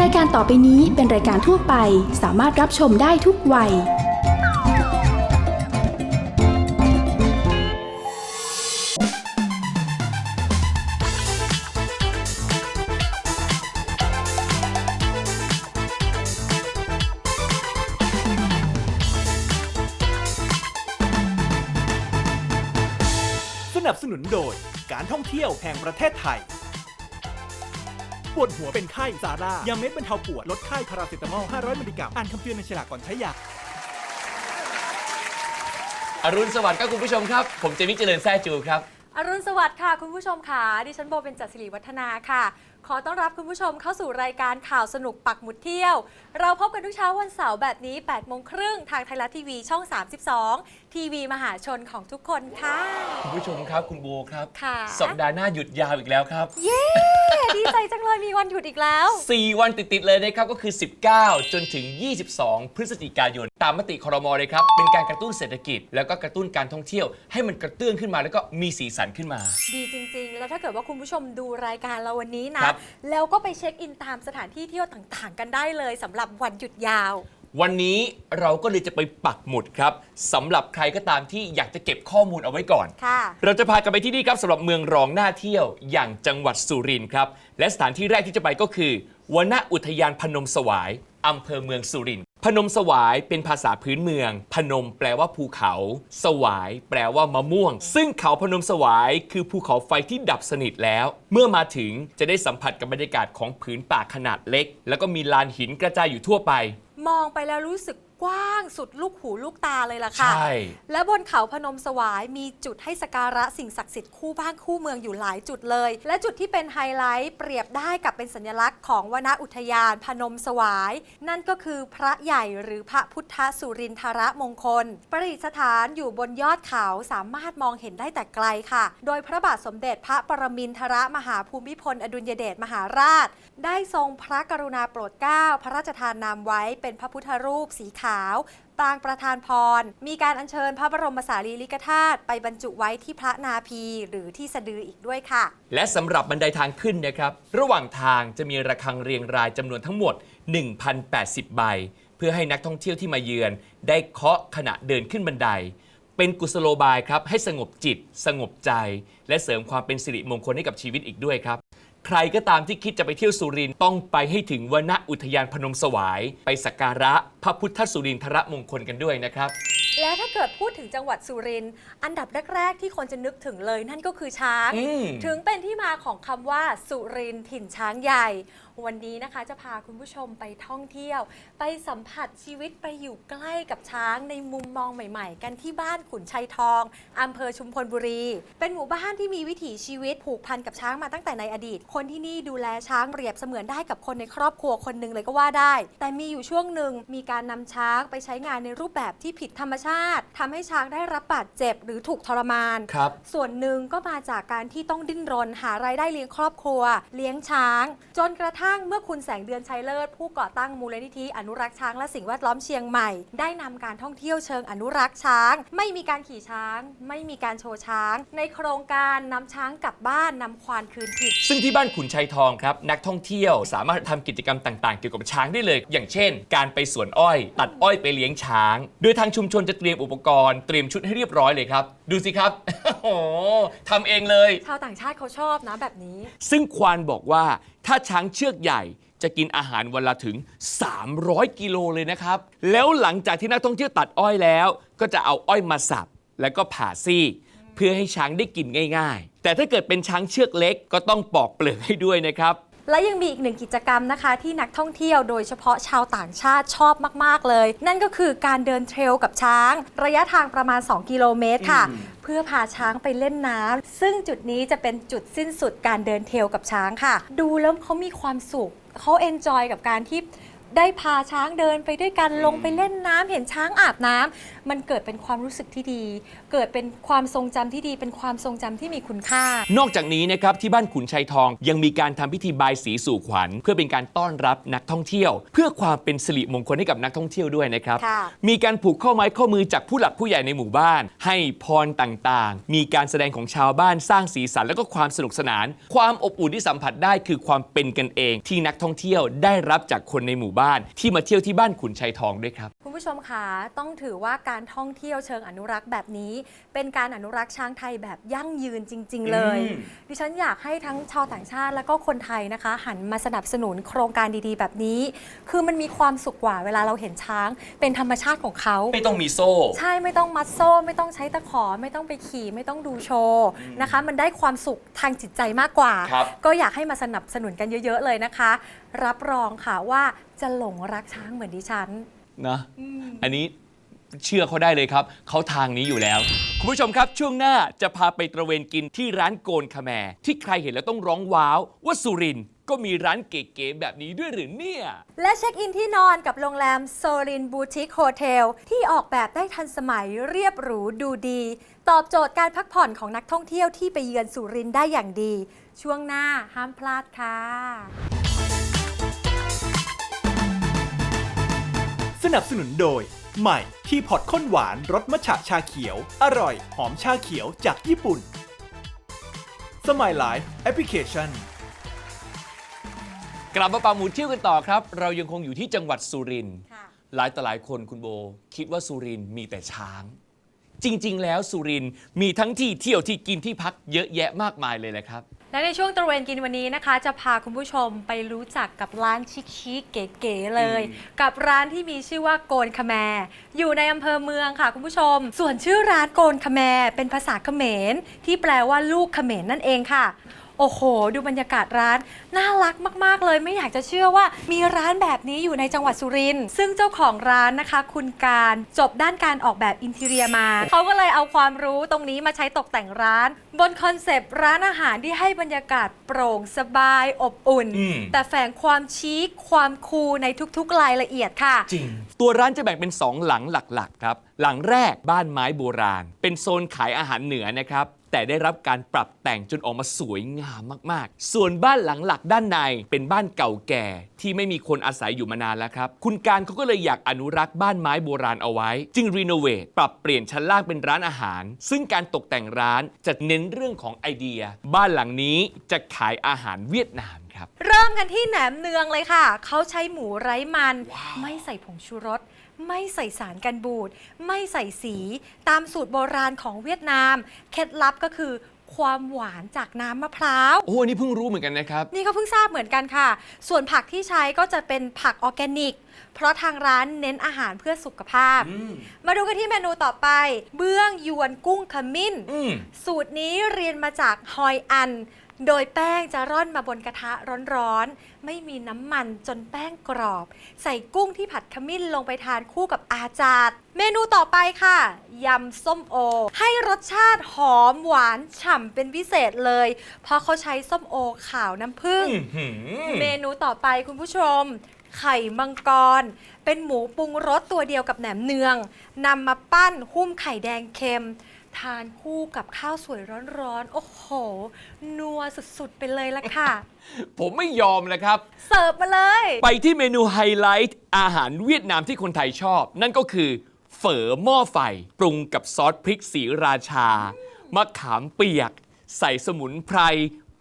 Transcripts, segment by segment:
รายการต่อไปนี้เป็นรายการทั่วไปสามารถรับชมได้ทุกวัย สนับสนุนโดยการท่องเที่ยวแห่งประเทศไทย ปวดหัวเป็นไข้ซาร่ายาเม็ดบรรเทาปวดลดไข้พาราเซตามอล 500 มิลลิกรัมอ่านคำเตือนในฉลากก่อนใช้ยา อรุณสวัสดิ์ครับคุณผู้ชมครับ ผมเจมิกเจริญแซ่จูครับ อรุณสวัสดิ์ค่ะ คุณผู้ชมค่ะ ดิฉันโบเป็นจัดสิริวัฒนาค่ะ ขอต้อนรับคุณผู้ชมเข้าสู่รายการข่าวสนุกปักหมุดเที่ยว เราพบกันทุกเช้าวันเสาร์แบบนี้8โมงครึ่งทางไทยรัฐทีวีช่อง 32 ทีวีมหาชนของทุกคนค่ะ คุณผู้ชมครับคุณโบครับค่ะ สัปดาห์หน้าหยุดยาวอีกแล้วครับ เย้ ดีใจจังเลยมีวันหยุดอีกแล้ว 4 วันติดๆเลยนะครับก็คือ 19 จนถึง 22 พฤศจิกายน ตามมติครมเลยครับ เป็นการกระตุ้นเศรษฐกิจ แล้วก็กระตุ้นการท่องเที่ยว ให้มันกระเตื้องขึ้นมาแล้วก็มีสีสันขึ้นมา ดีจริง ๆ แล้วถ้าเกิดว่าคุณผู้ชมดูรายการเราวันนี้นะครับแล้วก็ไปเช็คอินตามสถานที่เที่ยวต่างๆ กันได้เลยสำหรับวันหยุดยาว วันนี้เราก็เลยจะไปปักหมุดครับสำหรับใครก็ตามที่อยากจะเก็บข้อมูลเอาไว้ก่อน ค่ะ เราจะพากันไปที่นี่ครับสำหรับเมืองรองน่าเที่ยวอย่างจังหวัดสุรินทร์ครับ และสถานที่แรกที่จะไปก็คือวนอุทยานพนมสวายอำเภอเมืองสุรินทร์ พนมสวายเป็นภาษาพื้นเมือง พนมแปลว่าภูเขา สวายแปลว่ามะม่วง ซึ่งเขาพนมสวายคือภูเขาไฟที่ดับสนิทแล้ว เมื่อมาถึงจะได้สัมผัสกับบรรยากาศของผืนป่าขนาดเล็ก แล้วก็มีลานหินกระจายอยู่ทั่วไป มองไปแล้วรู้สึก กว้างสุดลูกหูลูกตาเลยล่ะค่ะ ใช่ และบนเขาพนมสวายมีจุดให้สกการะสิ่งศักดิ์สิทธิ์คู่บ้านคู่เมืองอยู่หลายจุดเลย และจุดที่เป็นไฮไลท์เปรียบได้กับเป็นสัญลักษณ์ของวนอุทยานพนมสวาย นั่นก็คือพระใหญ่หรือพระพุทธสุรินทรมงคล ประดิษฐานอยู่บนยอดเขาสามารถมองเห็นได้แต่ไกลค่ะ โดยพระบาทสมเด็จพระปรมินทรมหาภูมิพล อดุลยเดชมหาราช ได้ทรงพระกรุณาโปรดเกล้าพระราชทานนามไว้เป็นพระพุทธรูปสีขาวปางประธานพร มีการอัญเชิญพระบรมสารีริกธาตุไปบรรจุไว้ที่พระนาพีหรือที่สะดืออีกด้วยค่ะ และสำหรับบันไดทางขึ้นนะครับ ระหว่างทางจะมีระฆังเรียงรายจำนวนทั้งหมด 1,080 ใบ เพื่อให้นักท่องเที่ยวที่มาเยือน ได้เคาะขณะเดินขึ้นบันได เป็นกุศโลบายครับให้สงบจิต สงบใจ และเสริมความเป็นสิริมงคลให้กับชีวิตอีกด้วยครับ ใครก็ตามที่คิดจะไปเที่ยวสุรินทร์ต้องไปให้ถึงวนอุทยานพนมสวาย ไปสักการะพระพุทธสุรินทรมงคลกันด้วยนะครับ แล้วถ้าเกิดพูดถึงจังหวัดสุรินทร์อันดับแรก ๆ ที่คนจะนึกถึงเลยนั่นก็คือช้าง อืม ถึงเป็นที่มาของคำว่าสุรินทร์ถิ่นช้างใหญ่ วันนี้นะคะจะพาคุณผู้ชมไปท่องเที่ยว ไปสัมผัสชีวิตไปอยู่ใกล้กับช้างในมุมมองใหม่ ๆ กันที่บ้านขุนชัยทองอำเภอชุมพลบุรี เป็นหมู่บ้านที่มีวิถีชีวิตผูกพันกับช้างมาตั้งแต่ในอดีต คนที่นี่ดูแลช้างเปรียบเสมือนได้กับคนในครอบครัวคนหนึ่งเลยก็ว่าได้ แต่มีอยู่ช่วงหนึ่งมีการนำช้างไปใช้งานในรูปแบบที่ผิดธรรมชาติทำให้ช้างได้รับบาดเจ็บหรือถูกทรมานครับส่วนหนึ่งก็มาจากการที่ต้องดิ้นรนหารายได้เลี้ยงครอบครัว เลี้ยงช้าง จนกระทั่งเมื่อคุณแสงเดือนชัยเลิศ ผู้ก่อตั้งมูลนิธิอนุรักษ์ช้างและสิ่งแวดล้อมเชียงใหม่ ได้นำการท่องเที่ยวเชิงอนุรักษ์ช้าง ไม่มีการขี่ช้าง ไม่มีการโชว์ช้าง ในโครงการนำช้างกลับบ้านนำควานคืนถิ่นซึ่งที่บ้านขุนชัยทองครับ นักท่องเที่ยวสามารถทำกิจกรรมต่างๆ เกี่ยวกับช้างได้เลย อย่างเช่น การไปสวนอ้อย ตัดอ้อยไปเลี้ยงช้าง โดยทางชุมชนจะเตรียมอุปกรณ์เตรียมชุดให้เรียบร้อยเลยครับ ดูสิครับโอ้โหทำเองเลย ชาวต่างชาติเขาชอบนะแบบนี้ ซึ่งควานบอกว่า ถ้าช้างเชือกใหญ่จะกินอาหารวันละถึง 300 กิโลเลยนะครับ แล้วหลังจากที่นักท่องเที่ยวตัดอ้อยแล้ว ก็จะเอาอ้อยมาสับ แล้วก็ผ่าซีกเพื่อให้ช้างได้กินง่าย ๆ แต่ถ้าเกิดเป็นช้างเชือกเล็กก็ต้องปอกเปลือกให้ด้วยนะครับ และยังมีอีกหนึ่งกิจกรรมนะคะ ที่นักท่องเที่ยวโดยเฉพาะชาวต่างชาติชอบมาก ๆ เลย นั่นก็คือการเดินเทรลกับช้าง ระยะทางประมาณ 2 กิโลเมตรค่ะ เพื่อพาช้างไปเล่นน้ำซึ่งจุดนี้จะเป็นจุดสิ้นสุดการเดินเทรลกับช้างค่ะ ดูแล้วเขามีความสุขเขาเอนจอยกับการที่ ได้พาช้างเดินไปด้วยกันลงไปเล่นน้ำเห็นช้างอาบน้ำมันเกิดเป็นความรู้สึกที่ดี เกิดเป็นความทรงจำที่ดี เป็นความทรงจำที่มีคุณค่า นอกจากนี้นะครับที่บ้านขุนชัยทองยังมีการทำพิธีบายสีสู่ขวัญ เพื่อเป็นการต้อนรับนักท่องเที่ยว เพื่อความเป็นสิริมงคลให้กับนักท่องเที่ยวด้วยนะครับ ค่ะ มีการผูกข้อไม้ข้อมือจากผู้หลักผู้ใหญ่ในหมู่บ้าน ให้พรต่างๆ มีการแสดงของชาวบ้านสร้างสีสันและก็ความสนุกสนาน ความอบอุ่นที่สัมผัสได้คือความเป็นกันเองที่นักท่องเที่ยวได้รับจากคนในหมู่บ้านที่มาเที่ยวที่บ้านขุนชัยทองด้วยครับ คุณผู้ชมคะต้องถือว่าการท่องเที่ยวเชิงอนุรักษ์แบบนี้ เป็นการอนุรักษ์ช้างไทยแบบยั่งยืนจริง ๆ เลย อืม ดิฉันอยากให้ทั้งชาวต่างชาติแล้วก็คนไทยนะคะ หันมาสนับสนุนโครงการดีๆ แบบนี้ คือมันมีความสุขกว่าเวลาเราเห็นช้าง เป็นธรรมชาติของเขา ไม่ต้องมีโซ่ ใช่ไม่ต้องมัดโซ่ไม่ต้องใช้ตะขอ ไม่ต้องไปขี่ไม่ต้องดูโชว์นะคะ มันได้ความสุขทางจิตใจมากกว่า ครับก็อยากให้มาสนับสนุนกันเยอะ ๆ เลยนะคะ รับรองค่ะว่าจะหลงรักช้างเหมือนดิฉัน นะอันนี้เชื่อเขาได้เลยครับ เขาทางนี้อยู่แล้ว คุณผู้ชมครับช่วงหน้าจะพาไปตระเวนกินที่ร้านโกนคาแมร์ที่ใครเห็นแล้วต้องร้องว้าว ว่าสุรินทร์ก็มีร้านเก๋ๆแบบนี้ด้วยหรือเนี่ย และเช็คอินที่นอนกับโรงแรมโซลินบูติกโฮเทลที่ออกแบบได้ทันสมัยเรียบหรูดูดี ตอบโจทย์การพักผ่อนของนักท่องเที่ยวที่ไปเยือนสุรินทร์ได้อย่างดี ช่วงหน้าห้ามพลาดค่ะ สนับสนุนโดย ใหม่ที่พอตข้นหวานรสมัทฉะชาเขียว อร่อย หอมชาเขียวจากญี่ปุ่น สมัยไลฟ์แอปพลิเคชัน กลับมาปาหมูเที่ยวกันต่อครับ เรายังคงอยู่ที่จังหวัดสุรินทร์ค่ะ หลายต่อหลายคนคุณโบ คิดว่าสุรินทร์มีแต่ช้าง จริง ๆ แล้วสุรินทร์มีทั้งที่เที่ยวที่กินที่พักเยอะแยะมากมายเลยแหละครับ และในช่วงตระเวนกินวันนี้นะคะ จะพาคุณผู้ชมไปรู้จักกับร้านชิคๆเก๋ๆเลยอืมกับร้านที่มีชื่อว่าโกนคาแมร์อยู่ในอำเภอเมืองค่ะคุณผู้ชม ส่วนชื่อร้านโกนคาแมร์เป็นภาษาเขมร ที่แปลว่าลูกเขมรนั่นเองค่ะ โอ้โห ดูบรรยากาศร้าน น่ารักมาก ๆ เลย ไม่อยากจะเชื่อว่ามีร้านแบบนี้อยู่ในจังหวัดสุรินทร์ซึ่งเจ้าของร้านนะคะ คุณการจบด้านการออกแบบอินทีเรียมา เขาก็เลยเอาความรู้ตรงนี้มาใช้ตกแต่งร้าน บนคอนเซปต์ร้านอาหารที่ให้บรรยากาศโปร่งสบายอบอุ่น อืม แต่แฝงความชีคความคูลในทุกๆรายละเอียดค่ะ จริง ตัวร้านจะแบ่งเป็น 2 หลังหลัก ๆ ครับหลังแรกบ้านไม้โบราณ เป็นโซนขายอาหารเหนือนะครับ แต่ได้รับการปรับแต่งจนออกมาสวยงามมากๆ ส่วนบ้านหลังหลักด้านในเป็นบ้านเก่าแก่ที่ไม่มีคนอาศัยอยู่มานานแล้วครับ คุณการเขาก็เลยอยากอนุรักษ์บ้านไม้โบราณเอาไว้ จึงรีโนเวทปรับเปลี่ยนชั้นล่างเป็นร้านอาหาร ซึ่งการตกแต่งร้านจะเน้นเรื่องของไอเดีย บ้านหลังนี้จะขายอาหารเวียดนามครับ เริ่มกันที่แหนมเนืองเลยค่ะ เขาใช้หมูไร้มัน ไม่ใส่ผงชูรส ไม่ใส่สารกันบูด ไม่ใส่สี ตามสูตรโบราณของเวียดนาม เคล็ดลับก็คือความหวานจากน้ำมะพร้าว โอ้อันนี่เพิ่งรู้เหมือนกันนะครับ นี่ก็เพิ่งทราบเหมือนกันค่ะ ส่วนผักที่ใช้ก็จะเป็นผักออร์แกนิก เพราะทางร้านเน้นอาหารเพื่อสุขภาพมาดูกันที่เมนูต่อไป เบื้องยวนกุ้งขมิ้น อืม สูตรนี้เรียนมาจากฮอยอัน โดยแป้งจะร่อนมาบนกระทะร้อนๆ ไม่มีน้ำมันจนแป้งกรอบ ใส่กุ้งที่ผัดขมิ้นลงไปทานคู่กับอาจารย์เมนูต่อไปค่ะ ยำส้มโอ ให้รสชาติหอมหวานฉ่ำเป็นพิเศษเลย เพราะเขาใช้ส้มโอขาวน้ำผึ้งอื้อหือเมนูต่อไปคุณผู้ชม ไข่มังกร เป็นหมูปรุงรสตัวเดียวกับแหนมเนืองนำมาปั้นหุ้มไข่แดงเค็ม ทานคู่กับข้าวสวยร้อนๆ โอ้โห นัวสุดๆ ไปเลยละค่ะ ผมไม่ยอมนะครับ เสิร์ฟมาเลย ไปที่เมนูไฮไลท์อาหารเวียดนามที่คนไทยชอบ นั่นก็คือ เฝอหม้อไฟ ปรุงกับซอสพริกสีราชามะขามเปียก ใส่สมุนไพร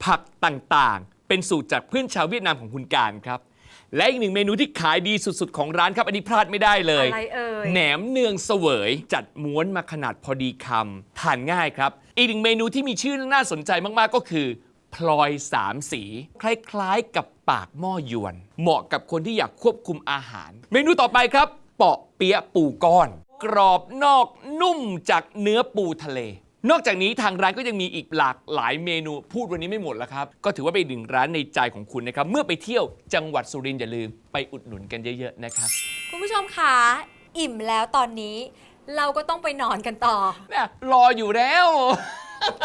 ผักต่างๆ เป็นสูตรจากเพื่อนชาวเวียดนามของคุณการครับ และอีกหนึ่งเมนูที่ขายดีสุดๆ ของร้านครับ อันนี้พลาดไม่ได้เลย อะไรเอ่ย แหนมเนืองเสวย จัดม้วนมาขนาดพอดีคำทานง่ายครับ อีกหนึ่งเมนูที่มีชื่อน่าสนใจมากๆก็คือพลอยสามสี คล้ายๆกับปากหม้อยวน เหมาะกับคนที่อยากควบคุมอาหาร เมนูต่อไปครับ เปาะเปี๊ยะปูก้อน กรอบนอกนุ่มจากเนื้อปูทะเล นอกจากนี้ทางร้านก็ยังมีอีกหลากหลายเมนูพูดวันนี้ไม่หมดแล้วครับ ก็ถือว่าเป็นอีกหนึ่งร้านในใจของคุณนะครับ เมื่อไปเที่ยวจังหวัดสุรินทร์อย่าลืมไปอุดหนุนกันเยอะๆนะครับ คุณผู้ชมคะอิ่มแล้วตอนนี้ เราก็ต้องไปนอนกันต่อ เนี่ยรออยู่แล้ว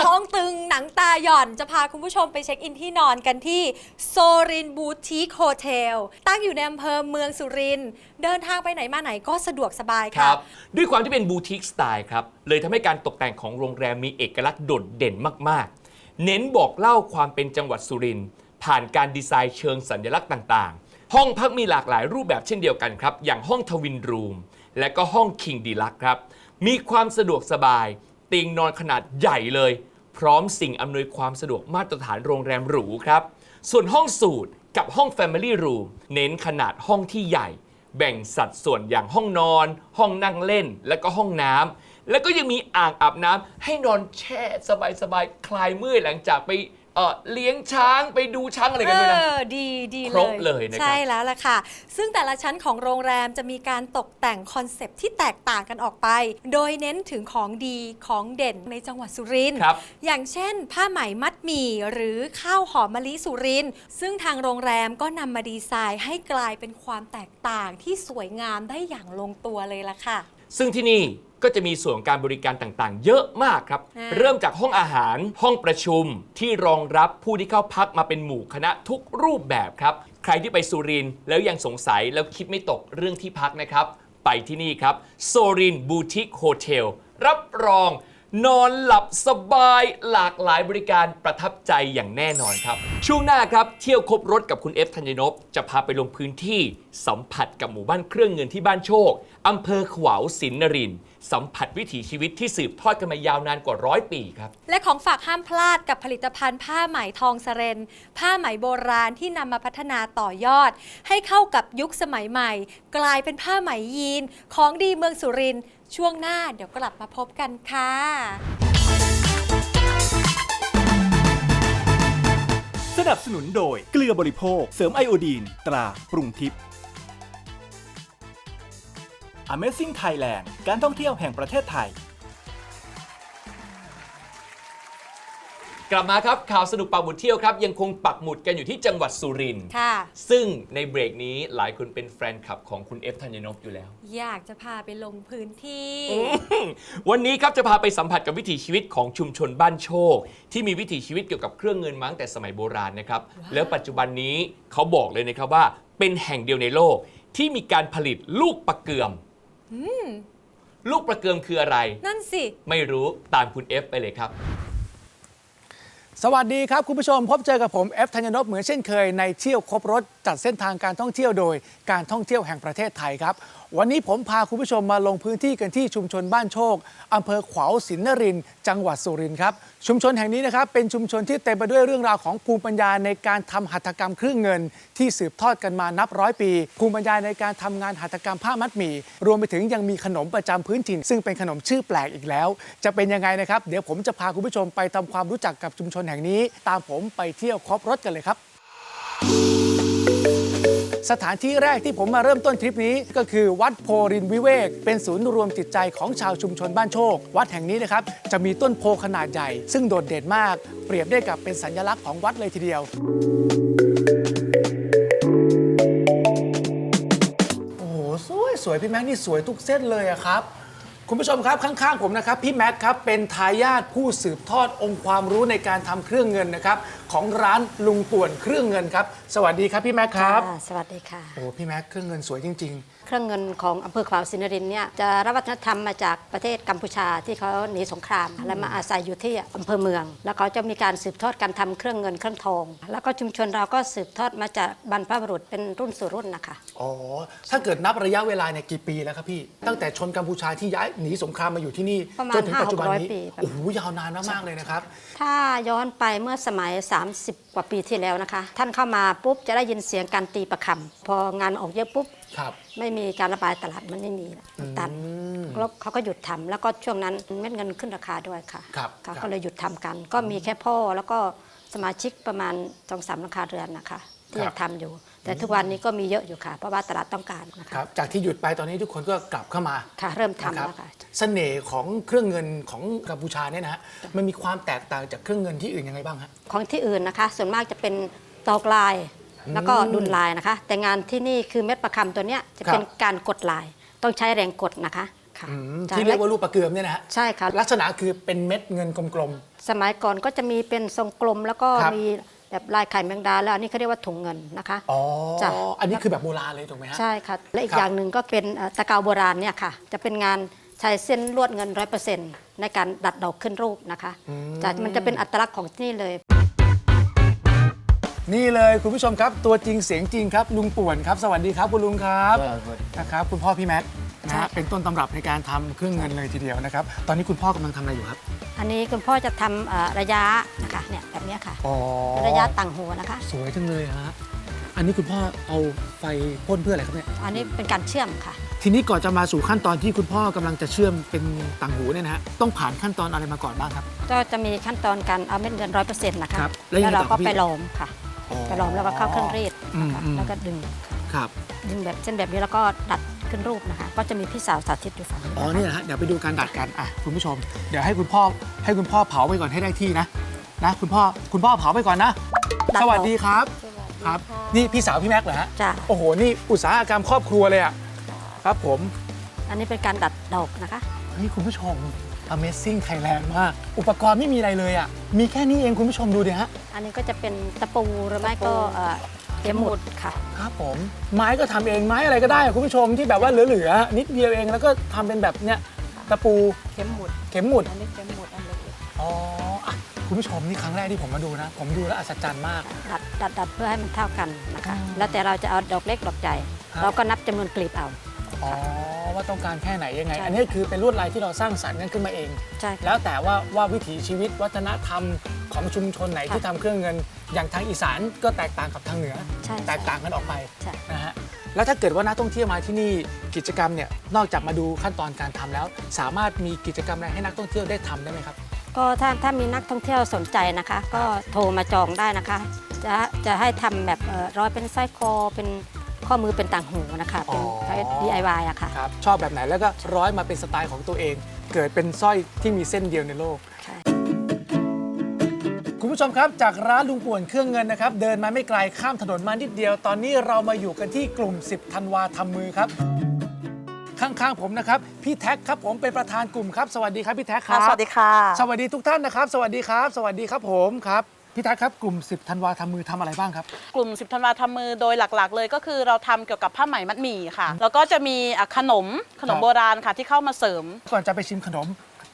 ท้องตึงหนังตาหย่อนจะพาคุณผู้ชมไปเช็คอินที่นอนกันที่โซรินบูติคโฮเทลตั้งอยู่ในอำเภอเมืองสุรินทร์เดินทางไปไหนมาไหนก็สะดวกสบายคค่ะรับ ด้วยความที่เป็นบูติกสไตล์ครับ เลยทำให้การตกแต่งของโรงแรมมีเอกลักษณ์โดดเด่นมาก ๆ เน้นบอกเล่าความเป็นจังหวัดสุรินทร์ผ่านการดีไซน์เชิงสัญลักษณ์ต่างๆ ห้องพักมีหลากหลายรูปแบบเช่นเดียวกันครับ อย่างห้องทวินรูม และก็ห้องคิงดีลักครับ มีความสะดวกสบาย เตียงนอนขนาดใหญ่เลย พร้อมสิ่งอำนวยความสะดวกมาตรฐานโรงแรมหรูครับ ส่วนห้องสูตรกับห้อง Family Room เน้นขนาดห้องที่ใหญ่ แบ่งสัดส่วนอย่างห้องนอน ห้องนั่งเล่น และก็ห้องน้ำแล้วก็ยังมีอ่างอาบน้ำให้นอนแช่สบายๆคลายเมื่อยหลังจากไป เอ่อเลี้ยงช้างไปดูช้างอะไรเอกันด้วยนะอดีดีครบเลยนะครับ ใช่แล้วล่ะค่ะ ซึ่งแต่ละชั้นของโรงแรมจะมีการตกแต่งคอนเซปต์ที่แตกต่างกันออกไป โดยเน้นถึงของดีของเด่นในจังหวัดสุรินทร์ ครับ อย่างเช่น ผ้าไหมมัดหมี่หรือข้าวหอมมะลิสุรินทร์ซึ่งทางโรงแรมก็นำมาดีไซน์ให้กลายเป็นความแตกต่างที่สวยงามได้อย่างลงตัวเลยล่ะค่ะ ซึ่งที่นี่ก็จะมีส่วนของการบริการต่างๆ เยอะมากครับ อ่า เริ่มจากห้องอาหาร ห้องประชุมที่รองรับผู้ที่เข้าพักมาเป็นหมู่คณะทุกรูปแบบครับ ใครที่ไปสุรินทร์แล้วยังสงสัยแล้วคิดไม่ตกเรื่องที่พักนะครับ ไปที่นี่ครับโซรินบูติกโฮเทลรับรอง นอนหลับสบายหลากหลายบริการประทับใจอย่างแน่นอนครับ ช่วงหน้าครับ เที่ยวครบรถกับคุณเอฟธัญญนพจะพาไปลงพื้นที่ สัมผัสกับหมู่บ้านเครื่องเงินที่บ้านโชคอำเภอขวาวสินนรินสัมผัสวิถีชีวิตที่สืบทอดกันมายาวนานกว่าร้อยปีครับ และของฝากห้ามพลาดกับผลิตภัณฑ์ผ้าไหมทองสเรน ผ้าไหมโบราณที่นำมาพัฒนาต่อยอด ให้เข้ากับยุคสมัยใหม่ กลายเป็นผ้าไหมยีน ของดีเมืองสุรินทร์ ช่วงหน้าเดี๋ยวกลับมาพบกันค่ะสนับสนุนโดยเกลือบริโภค เสริมไอโอดีน ตราปรุงทิพย์ Amazing Thailand การท่องเที่ยวแห่งประเทศไทย กลับมาครับ ข่าวสนุกปักหมุดเที่ยวครับ ยังคงปักหมุดกันอยู่ที่จังหวัดสุรินทร์ค่ะ ซึ่งในเบรกนี้หลายคนเป็นแฟนคลับของคุณเอฟธัญญนพอยู่แล้ว อยากจะพาไปลงพื้นที่ วันนี้ครับจะพาไปสัมผัสกับวิถีชีวิตของชุมชนบ้านโชค ที่มีวิถีชีวิตเกี่ยวกับเครื่องเงินมาตั้งแต่สมัยโบราณนะครับ แล้วปัจจุบันนี้เขาบอกเลยนะครับว่า เป็นแห่งเดียวในโลกที่มีการผลิตลูกประเกือม ลูกประเกือมคืออะไร นั่นสิ ไม่รู้ตามคุณเอฟไปเลยครับ สวัสดีครับ คุณผู้ชมพบเจอกับผมเอฟธัญนพเหมือนเช่นเคยในเที่ยวครบรถจัดเส้นทางการท่องเที่ยวโดยการท่องเที่ยวแห่งประเทศไทยครับ วันนี้ผมพาคุณผู้ชมมาลงพื้นที่กันที่ชุมชนบ้านโชคอำเภอขวาวสินนรินจังหวัดสุรินทร์ครับชุมชนแห่งนี้นะครับเป็นชุมชนที่เต็มไปด้วยเรื่องราวของภูมิปัญญาในการทำหัตถกรรมเครื่องเงิน ที่สืบทอดกันมานับร้อยปี ภูมิปัญญาในการทำงานหัตถกรรมผ้ามัดหมี่รวมไปถึงยังมีขนมประจำพื้นถิ่น ซึ่งเป็นขนมชื่อแปลกอีกแล้ว จะเป็นยังไงนะครับ เดี๋ยวผมจะพาคุณผู้ชมไปทำความรู้จักกับชุมชนแห่งนี้ตามผมไปเที่ยวครบรถกันเลยครับ สถานที่แรกที่ผมมาเริ่มต้นทริปนี้ก็คือวัดโพรินวิเวก เป็นศูนย์รวมจิตใจของชาวชุมชนบ้านโชค วัดแห่งนี้นะครับจะมีต้นโพขนาดใหญ่ ซึ่งโดดเด่นมาก เปรียบได้กับเป็นสัญลักษณ์ของวัดเลยทีเดียวโอ้โหสวยสวยพี่แม็กซ์นี่สวยทุกเส้นเลยอะครับ คุณผู้ชมครับข้างๆผมนะครับพี่แม็กครับเป็นทายาทผู้สืบทอดองค์ความรู้ในการทำเครื่องเงินนะครับของร้านลุงป่วนเครื่องเงินครับ สวัสดีครับพี่แม็กซ์ครับค่ะสวัสดีค่ะ โอ้พี่แม็กซ์เครื่องเงินสวยจริง เครื่องเงินของอำเภอขวาวสินนรินทร์เนี่ยจะรับวัฒนธรรมมาจากประเทศกัมพูชาที่เขาหนีสงคราม และมาอาศัยอยู่ที่อำเภอเมือง แล้วเขาจะมีการสืบทอดการทำเครื่องเงินเครื่องทอง แล้วก็ชุมชนเราก็สืบทอดมาจากบรรพบุรุษเป็นรุ่นสู่รุ่นนะคะ ๆ อ๋อ ถ้าเกิดนับระยะเวลาเนี่ยกี่ปีแล้วครับพี่ ตั้งแต่ชนกัมพูชาที่ย้ายหนีสงครามมาอยู่ที่นี่ประมาณจนถึงปัจจุบันนี้500ปี โอ้โหยาวนานมากๆเลยนะครับ ถ้าย้อนไปเมื่อสมัย30 กว่าปีที่แล้วนะคะ ท่านเข้ามาปุ๊บจะได้ยินเสียงการตีประคำพองานออกเยอะปุ๊บครับ ไม่มีการระบายตลาดมันไม่มีละมันตันแล้วเขาก็หยุดทำแล้วก็ช่วงนั้นเม็ดเงินขึ้นราคาด้วยค่ะครับเขาครับ ก็เลยหยุดทำกัน ก็มีแค่พ่อแล้วก็สมาชิกประมาณสองสามราคาเรือนนะคะที่ยังทำอยู่ แต่ทุกวันนี้ก็มีเยอะอยู่ค่ะ เพราะว่าตลาดต้องการนะคคะรับจากที่หยุดไปตอนนี้ทุกคนก็กลับเข้ามาค่ะ เริ่มนะทำครับแล้วค่ะ เสน่ห์ของเครื่องเงินของกัมพูชาเนี่ยนะฮะมันมีความแตกต่างจากเครื่องเงินที่อื่นยังไงบ้างฮะ ของที่อื่นนะคะ ส่วนมากจะเป็นตอกลายแล้วก็ดุลลายนะคะ แต่งานที่นี่คือเม็ดประคำตัวเนี้ยจะเป็นครับ การกดลาย ต้องใช้แรงกดนะคะค่ะอืมจะที่เรียกว่ารูปประเกือมเนี่ยนะฮะใช่ค่ะ ลักษณะคือเป็นเม็ดเงินกลม สมัยก่อนก็จะมีเป็นทรงกลมแล้วก็ครับ มี แบบลายไข่แมงดาแล้วอันนี้เขาเรียกว่าถุงเงินนะคะ อ๋อ จ้ะ อันนี้คือแบบโบราณเลยถูกไหมฮะ ใช่ค่ะ และอีกครับ อย่างหนึ่งก็เป็นเอ่อตะกาวโบราณเนี่ยค่ะ จะเป็นงานใช้เส้นลวดเงินร้อยเปอร์เซ็นต์ในการดัดดอกขึ้นรูปนะคะจะมันจะเป็นอัตลักษณ์ของที่นี่เลย นี่เลยคุณผู้ชมครับ ตัวจริงเสียงจริงครับ ลุงป่วนครับ สวัสดีครับคุณลุงครับ นะครับคุณพ่อพี่แม็กซ์นะใช่ฮะเป็นต้นตำรับในการทำเครื่องเงินเลยทีเดียวนะครับ ตอนนี้คุณพ่อกำลังทำอะไรอยู่ครับ อันนี้คุณพ่อจะทำเอ่อระยะนะคะเนี่ย แบบเนี้ยค่ะอ๋อระยะต่างหัวนะคะ สวยจังเลยฮะ อันนี้คุณพ่อเอาไฟพ่นเพื่ออะไรครับเนี่ย อันนี้เป็นการเชื่อมค่ะ ทีนี้ก่อนจะมาสู่ขั้นตอนที่คุณพ่อกำลังจะเชื่อมเป็นต่างหูเนี่ยนะฮะ ต้องผ่านขั้นตอนอะไรมาก่อนบ้างครับ ก็จะมีขั้นตอนการเอาเม็ดเงินร้อยเปอร์เซ็นต์นะคะครับแล้วยังไงเราต่อคก็รับพี่ไปหลอมค่ะ ไปหลอมแล้วก็เข้าเครื่องรีดอืมนะคะอืม แล้วก็ดึงครับ ดึงแบบเส้นแบบนี้แล้วก็ดัดขึ้นรูปนะคะ ก็จะมีพี่สาวสาธิตอยู่ฝั่งนี้อ๋อนะคะนี่นะฮะ เดี๋ยวไปดูการดัดกัน อะ คุณผู้ชม เดี๋ยวให้คุณพ่อ ให้คุณพ่อเผาไปก่อนให้ได้ที่นะ นะคุณพ่อคุณพ่อเผาไปก่อนนะดัดสวัสดีออกครับครับ นี่พี่สาวพี่แม็กซ์เหรอฮะจ้ะโอ้โหนี่อุตสาหกรรมครอบครัวเลยอะครับผมอันนี้เป็นการดัดดอกนะคะเฮ้ยคุณผู้ชม Amazing Thailand มาก อุปกรณ์ไม่มีอะไรเลยอะมีแค่นี้เองคุณผู้ชมดูดิฮะอันนี้ก็จะเป็นตะปูหรือไม่ก็เอ่อเข็มหมุดค่ะ ครับผม ไม้ก็ทำเองไม้อะไรก็ได้อะคุณผู้ชมที่แบบว่าเหลือๆนิดเดียวเองแล้วก็ทำเป็นแบบเนี้ยตะปูเข็มหมุดเข็มหมุด อันนี้เข็มหมุดอันเล็กอ๋ออะ คุณผู้ชมนี่ครั้งแรกที่ผมมาดูนะ ผมดูแล้วอัศจรรย์มากๆดัดดัดดัดเพื่อให้มันเท่ากันนะคะ อืมแล้วแต่เราจะเอาดอกเล็กดอกใหญ่ครับ เราก็นับจำนวนกลีบเอา อ๋อว่าต้องการแค่ไหนยังไง ใช่ อันนี้คือเป็นลวดลายที่เราสร้างสรรค์กันขึ้นมาเอง ใช่ค่ะ แล้วแต่ว่าว่าวิถีชีวิตวัฒนธรรมของชุมชนไหนค่ะ ที่ทำเครื่องเงิน อย่างทางอีสานก็แตกต่างกับทางเหนือ ใช่แตกต่างกันออกไปใช่นะฮะแล้วถ้าเกิดว่านักท่องเที่ยวมาที่นี่กิจกรรมเนี่ยนอกจากมาดูขั้นตอนการทำแล้ว สามารถมีกิจกรรมอะไรให้นักท่องเที่ยวได้ทำได้ไหมครับ ก็ถ้าถ้ามีนักท่องเที่ยวสนใจนะคะ ก็โทรมาจองได้นะคะ จะจะให้ทำแบบเอ่อร้อยเป็นไส้คอเป็นข้อมือเป็นต่างหูนะคะเป็น อ๋อใช้ DIY อะค่ะ ครับชอบแบบไหนแล้วก็ร้อยมาเป็นสไตล์ของตัวเอง เกิดเป็นสร้อยที่มีเส้นเดียวในโลกใช่คุณผู้ชมครับ จากร้านลุงป่วนเครื่องเงินนะครับ เดินมาไม่ไกลข้ามถนนมานิดเดียว ตอนนี้เรามาอยู่กันที่กลุ่ม 10ธันวาทำมือครับ ข้างๆผมนะครับพี่แท็กครับผมเป็นประธานกลุ่มครับ สวัสดีครับพี่แท็กครับสวัสดีค่ะ สวัสดีทุกท่านนะครับ สวัสดีครับ สวัสดีครับผมครับพี่แท็กครับกลุ่ม 10ธันวาทำมือทำอะไรบ้างครับ กลุ่ม 10ธันวาทำมือโดยหลักๆ เลยก็คือเราทำเกี่ยวกับผ้าไหมมัดหมี่ค่ะ แล้วก็จะมีอะขนมขนคมรับ โบราณค่ะที่เข้ามาเสริม ก่อนจะไปชิมขนม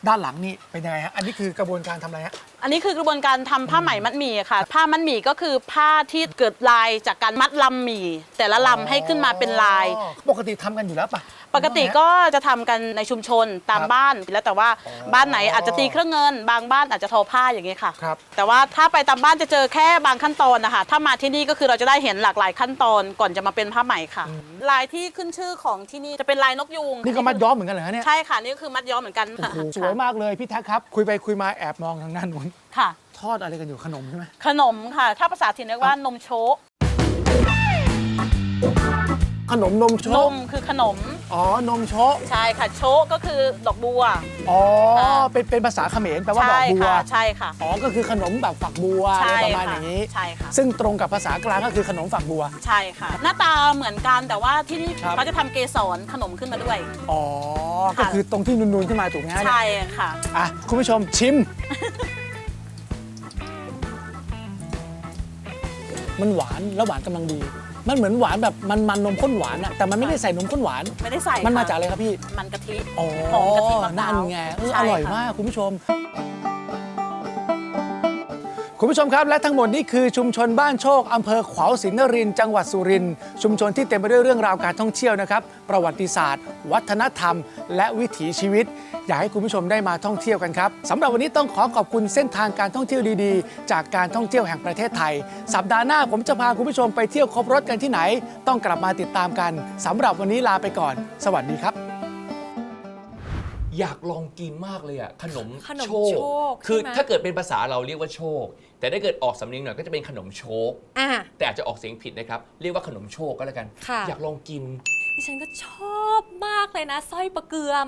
ด้านหลังนี่เป็นยังไงฮะอันนี้คือกระบวนการทำอะไรฮะ อันนี้คือกระบวนการทำผ้าไหมมัดหมี่ค่ะ ผ้ามัดหมี่ก็คือผ้าที่เกิดลายจากการมัดลำหมี่แต่ละลำให้ขึ้นมาเป็นลายอ๋อปกติทำกันอยู่แล้วปะ ปกติก็จะทำกันในชุมชนตามครับบ้าน แล้วแต่ว่าบ้านไหนอาจจะตีเครื่องเงิน บางบ้านอาจจะทอผ้าอย่างเงี้ยค่ะ ครับ แต่ว่าถ้าไปตามบ้านจะเจอแค่บางขั้นตอนนะคะ ถ้ามาที่นี่ก็คือเราจะได้เห็นหลากหลายขั้นตอนก่อนจะมาเป็นผ้าไหมค่ะ ลายที่ขึ้นชื่อของที่นี่จะเป็นลายนกยูงนี่ก็มัดย้อมเหมือนกันเหรอฮะเนี่ยใช่ค่ะนี่ก็คือมัดย้อมเหมือนกันโอ้ค่ะโหสวยมากเลยพี่แท็กครับ คุยไปคุยมาแอบมองทางด้านนู้นค่ะ ทอดอะไรกันอยู่ขนมใช่ไหม ขนมค่ะ ถ้าภาษาถิ่นเรียกว่านมโชะขนมนมโชนกมคือขนม อ๋อนมโชกใช่ค่ะ โชะก็คือดอกบัว อ๋อค่ะ เป็นเป็นภาษาเขมรแปลว่าดอกใช่บัวค่ะใช่ค่ะ อ๋อก็คือขนมแบบฝักบัวอะไรใช่ประมาณค่ะอย่างนี้ ใช่ค่ะ ซึ่งตรงกับภาษากลางก็คือขนมฝักบัว ใช่ค่ะ หน้าตาเหมือนกันแต่ว่าที่นี่ครับ เขาจะทำเกสรขนมขึ้นมาด้วย อ๋อค่ะก็คือตรงที่นูนๆขึ้นมาถูกไหมฮะเนี่ย ใช่ค่ะ อะ คุณผู้ชมชิม มันหวานแล้วหวานกำลังดี มันเหมือนหวานแบบมันมันนมข้นหวานอะแต่มันไม่ได้ใส่นมข้นหวาน ไม่ได้ใส่มันมาค่ะจากอะไรครับพี่ มันกะทิอ๋อหอมกะทิมะพร้าวนั่นไงเออใช่อร่อยค่ะมากคุณผู้ชม คุณผู้ชมครับ และทั้งหมดนี้คือชุมชนบ้านโชคอำเภอขวาวสินนรินจังหวัดสุรินทร์ชุมชนที่เต็มไปด้วยเรื่องราวการท่องเที่ยวนะครับ ประวัติศาสตร์ วัฒนธรรม และวิถีชีวิต อยากให้คุณผู้ชมได้มาท่องเที่ยวกันครับสำหรับวันนี้ต้องขอขอบคุณเส้นทางการท่องเที่ยวดีๆ จากการท่องเที่ยวแห่งประเทศไทย สัปดาห์หน้าผมจะพาคุณผู้ชมไปเที่ยวครบรถกันที่ไหน ต้องกลับมาติดตามกันสำหรับวันนี้ลาไปก่อน สวัสดีครับ อยากลองกินมากเลยอะขนมขนมโชคคือใช่ไหม ถ้าเกิดเป็นภาษาเราเรียกว่าโชค แต่ถ้าเกิดออกสำเนียงหน่อยก็จะเป็นขนมโชค อะ แต่อาจจะออกเสียงผิดนะครับ เรียกว่าขนมโชคก็แล้วกัน ค่ะ อยากลองกิน ดิฉันก็ชอบมากเลยนะสร้อยประเกือม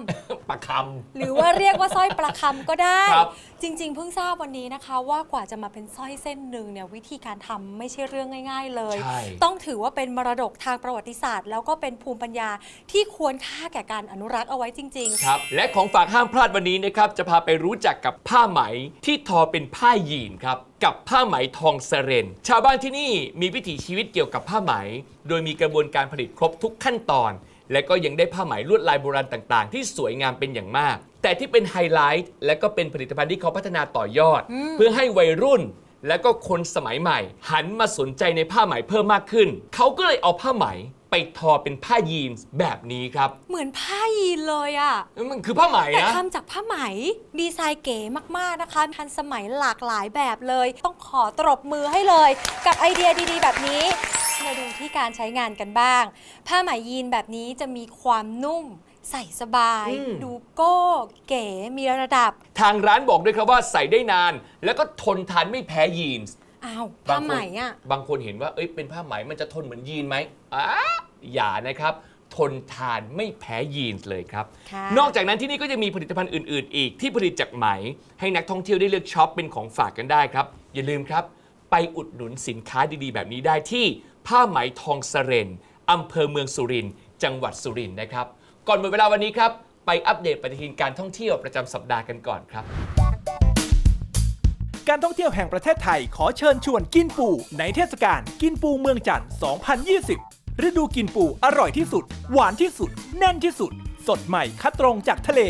ปากคหรือว่าเรียกว่าสร้อยประคำก็ได้ ครับจริง ๆ เพิ่งทราบวันนี้นะคะ ว่ากว่าจะมาเป็นสร้อยเส้นหนึ่งเนี่ยวิธีการทำไม่ใช่เรื่องง่าย ๆ เลยำใช่ต้องถือว่าเป็นมรดกทางประวัติศาสตร์ แล้วก็เป็นภูมิปัญญาที่ควรค่าแก่การอนุรักษ์เอาไว้จริงๆครับ และของฝากห้ามพลาดวันนี้นะครับ จะพาไปรู้จักกับผ้าไหมที่ทอเป็นผ้ายีนครับกับผ้าไหมทองเสเรนชาวบ้านที่นี่มีวิถีชีวิตเกี่ยวกับผ้าไหม โดยมีกระบวนการผลิตครบทุกขั้นตอน และก็ยังได้ผ้าไหมลวดลายโบราณต่างๆ ที่สวยงามเป็นอย่างมาก แต่ที่เป็นไฮไลท์และก็เป็นผลิตภัณฑ์ที่เขาพัฒนาต่อยอด เพื่อให้วัยรุ่น และก็คนสมัยใหม่ หันมาสนใจในผ้าไหมเพิ่มมากขึ้น เขาก็เลยเอาผ้าไหม ไปทอเป็นผ้ายีนส์แบบนี้ครับ เหมือนผ้ายีนเลยอะ มันคือผ้าไหมแต่นะ ทำจากผ้าไหมดีไซน์เก๋มาก ๆ นะคะทันสมัยหลากหลายแบบเลย ต้องขอตรบมือให้เลย กับไอเดียดี ๆ แบบนี้ มาดูที่การใช้งานกันบ้าง ผ้าไหมยีนแบบนี้จะมีความนุ่ม ใส่สบาย อืม ดูโก้ เก๋มีระดับ ทางร้านบอกด้วยครับว่าใส่ได้นาน แล้วก็ทนทานไม่แพ้ยีนส์ อ้าวบาผ้างคไหมนอะบางคนเห็นว่าเอ้ยเป็นผ้าไหมมันจะทนเหมือนยีนไหมอ้าอย่านะครับ ทนทานไม่แพ้ยีนส์เลยครับ ค่ะนอกจากนั้นที่นี่ก็จะมีผลิตภัณฑ์อื่น ๆ อีกที่ผลิตจากไหม ให้นักท่องเที่ยวได้เลือกช็อปเป็นของฝากกันได้ครับ อย่าลืมครับ ไปอุดหนุนสินค้าดีๆ แบบนี้ได้ที่ผ้าไหมทองสเรนอำเภอเมืองสุรินทร์จังหวัดสุรินทร์นะครับ ก่อนหมดเวลาวันนี้ครับ ไปอัปเดตปฏิทินการท่องเที่ยวประจำสัปดาห์กันก่อนครับ การท่องเที่ยวแห่งประเทศไทยขอเชิญชวนกินปู ในเทศกาลกินปูเมืองจันทร์ 2020 ฤดูกินปูอร่อยที่สุด หวานที่สุด แน่นที่สุด สดใหม่คัดตรงจากทะเล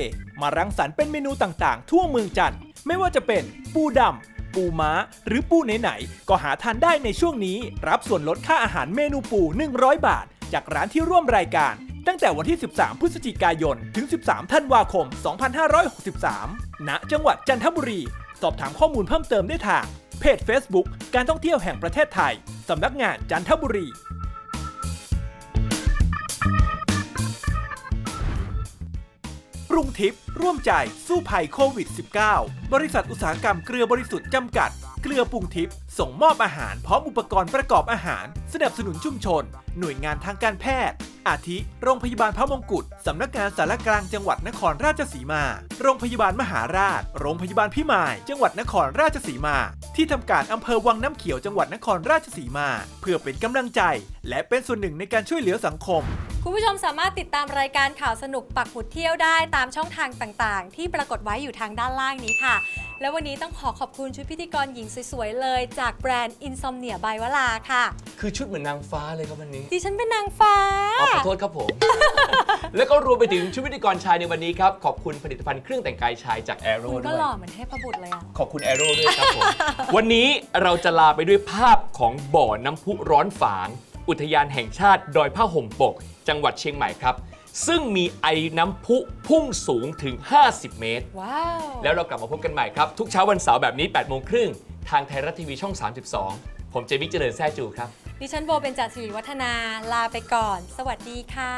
มารังสรรค์เป็นเมนูต่างๆ ทั่วเมืองจันทร์ ไม่ว่าจะเป็นปูดำปูม้าหรือปูไหนๆ ก็หาทานได้ในช่วงนี้ รับส่วนลดค่าอาหารเมนูปู 100 บาท จากร้านที่ร่วมรายการ ตั้งแต่วันที่ 13 พฤศจิกายน ถึง 13 ธันวาคม 2563 ณ จังหวัดจันทบุรี สอบถามข้อมูลเพิ่มเติมได้ทาง เพจ Facebook การท่องเที่ยวแห่งประเทศไทย สำนักงานจันทบุรีปรุงทิพย์ร่วมใจสู้ภัยโควิด -19 บริษัทอุตสาหกรรมเกลือบริสุทธิ์จำกัด กลือปรุงทิพย์ส่งมอบอาหารพร้อมอุปกรณ์ประกอบอาหาร สนับสนุนชุมชน หน่วยงานทางการแพทย์ อาทิ โรงพยาบาลพระมงกุฎสำนักงานสารกลางจังหวัดนครราชสีมา โรงพยาบาลมหาราช โรงพยาบาลพิมาย จังหวัดนครราชสีมา ที่ทำการอำเภอวังน้ำเขียวจังหวัดนครราชสีมา เพื่อเป็นกำลังใจ และเป็นส่วนหนึ่งในการช่วยเหลือสังคม คุณผู้ชมสามารถติดตามรายการข่าวสนุกปักหมุดเที่ยวได้ตามช่องทางต่างๆ ที่ปรากฏไว้อยู่ทางด้านล่างนี้ค่ะ แล้ววันนี้ต้องขอขอบคุณชุดพิธีกรหญิงสวยๆ เลย จากแบรนด์ Insomnia by วลาค่ะ คือชุดเหมือนนางฟ้าเลยครับวันนี้ดิฉันเป็นนางฟ้า อ๋อขอโทษครับผม แล้วก็รวมไปถึงชุดพิธีกรชายในวันนี้ครับ ขอบคุณผลิตภัณฑ์เครื่องแต่งกายชายจากแอโร่คุณด้ก็วย หล่อเหมือนเทพบุตรเลยอะขอบคุณแอโร่ด้วยครับผม วันนี้เราจะลาไปด้วยภาพของบ่อน้ำพุร้อนฝาง อุทยานแห่งชาติดอยผ้าห่มปก จังหวัดเชียงใหม่ครับ ซึ่งมีไอ้น้ำพุพุ่งสูงถึง 50 เมตร ว้าว แล้วเรากลับมาพบกันใหม่ครับ ทุกเช้าวันเสาร์แบบนี้8โมงครึ่งทางไทยรัฐทีวีช่อง 32 ผมเจมิกเจริญแซ่จูครับ ดิฉันโบเป็นจ่าสิริวัฒนาลาไปก่อน สวัสดีค่ะ